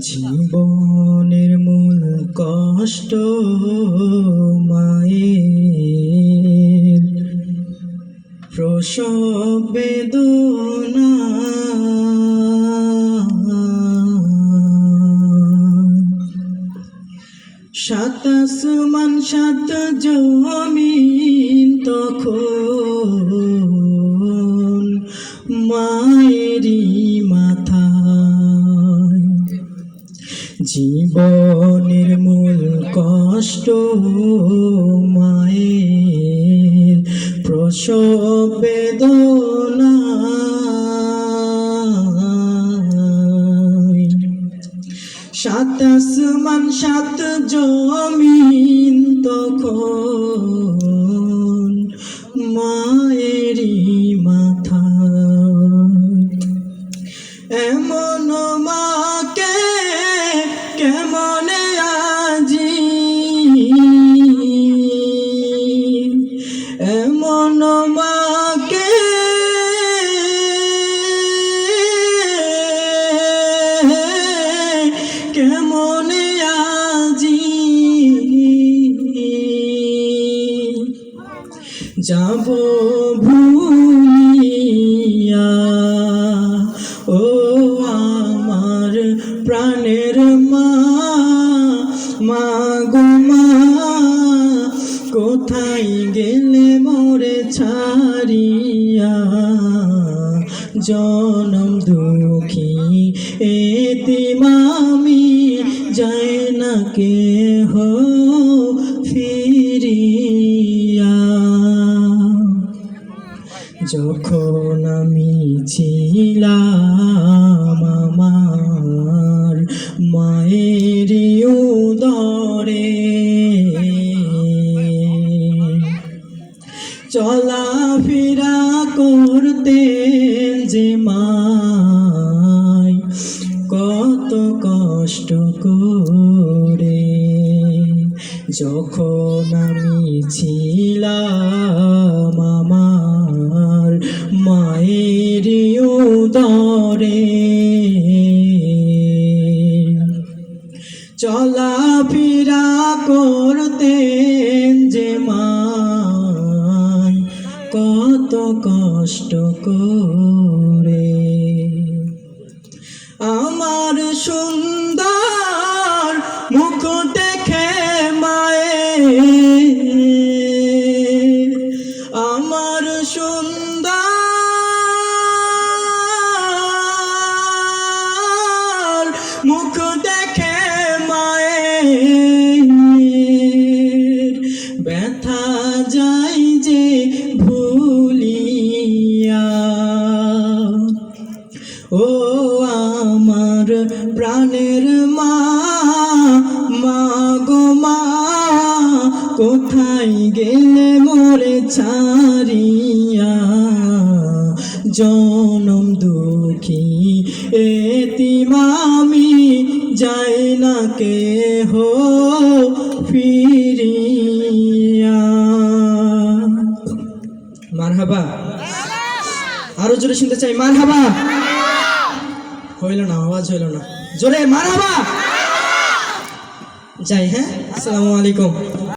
জীবনের মূল কষ্ট মায়ের। প্রসব বেদনা সাত আসমান সাত জমিন। জীবনের মূল কষ্ট মায়ের প্রসব বেদনা সাত আসমান সাত জমিন তখন মায়েরই মাথা। এমন মাকে যাব ভুলিয়া। ও আমার প্রাণের মা মা মা, কোথায় গেলে মোরে ছাড়িয়া? জনম দুঃখী এতি মামি যায় না কে হো যখন আমি ছিলাম আমার মায়ের উদরে, চলাফেরা করতে যে মায় কত কষ্ট করে, যখন আমি ছিলাম চলাফেরা করতেন যে মায় কত কষ্ট করে। আমার সুন্দর মুখ দেখে মায়ে আমার সুন্দর মুখ যে ভুলিয়া। ও আমার প্রাণের মা মা গো মা, কোথায় গেলে মোরে ছাড়িয়া? জনম দুঃখী এতি মামি যাই না কে হো ফিরিয়া। মারহাবা। আরও জোরে শুনতে চাই মার হাবা হইল না, আওয়াজ হইল না। জোরে মার হাবা যাই হ্যাঁ? আসসালামু আলাইকুম।